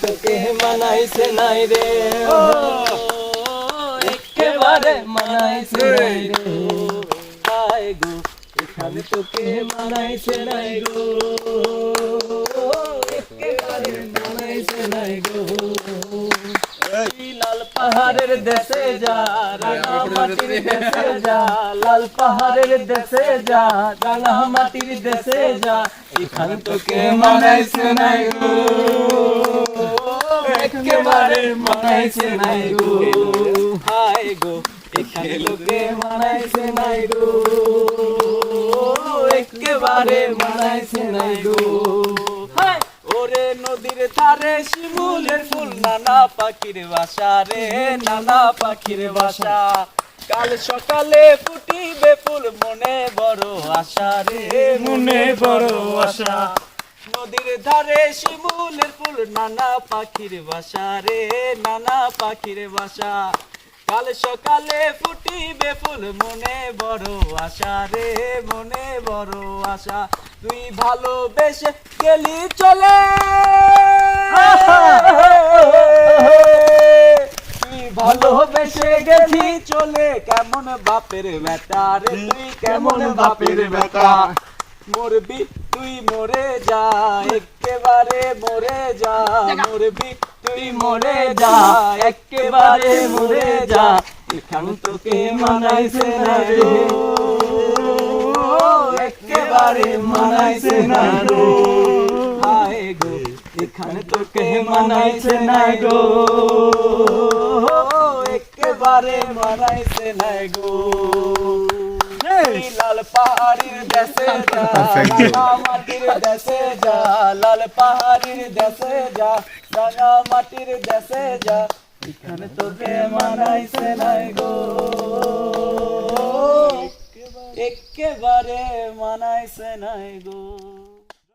তোকে মানাইছে নাই রে ও একেবারে মানাইছে নাই রে হায় গো এখানে তোকে মানাইছে নাই গো একেবারে মানাইছে নাই গো এই লাল পাহাড়ের দেশে যা রাঙা মাটির দেশে যা লাল পাহাড়ের দেশে যা রাঙা মাটির দেশে যা। এখান তোকে মানাইছে নাই গো। একেবারে মানাইছে নাই গো। হায় গো এখানে লোকে মানাইছে নাই গো। একেবারে মানাইছে নাই গো। ওরে নদীর ধারে শিমুলের ফুল, নানা পাখির বাসা রে, নানা পাখির বাসা। কাল সকালে ফুটিবে ফুল, মনে বড় আশা রে, মনে বড় আশা। নদীর ধারে শিমুলের ফুল, নানা পাখির বাসা রে, নানা পাখির বাসা। কাল সকালে ফুটিবে ফুল, মনে বড় আশা রে, মনে বড় আশা। তুই ভালোবেসে গেলি চলে। তুই ভালোবেসে গেলি চলে। কেমন বাপের বেটা রে তুই কেমন বাপের বেটা? মরবি তুই মরে যা একেবারে মরে যা। মরবি তুই মরে যা একেবারে মরে যা। এখান তোকে মানাইছে না রে। একেবারে মানাইছে না গো। হায় গো এখানে তোকে মানাইছে না গো। একেবারে মানাইছে না গো। লাল পাহাড়ির দেশে যা মাটির দেশে যা লাল পাহাড়ির দেশে যা রাঙা মাটির দেশে যা এখানে তোকে মানাইছে নাই গো। একেবারে মানাইছে নাই গো।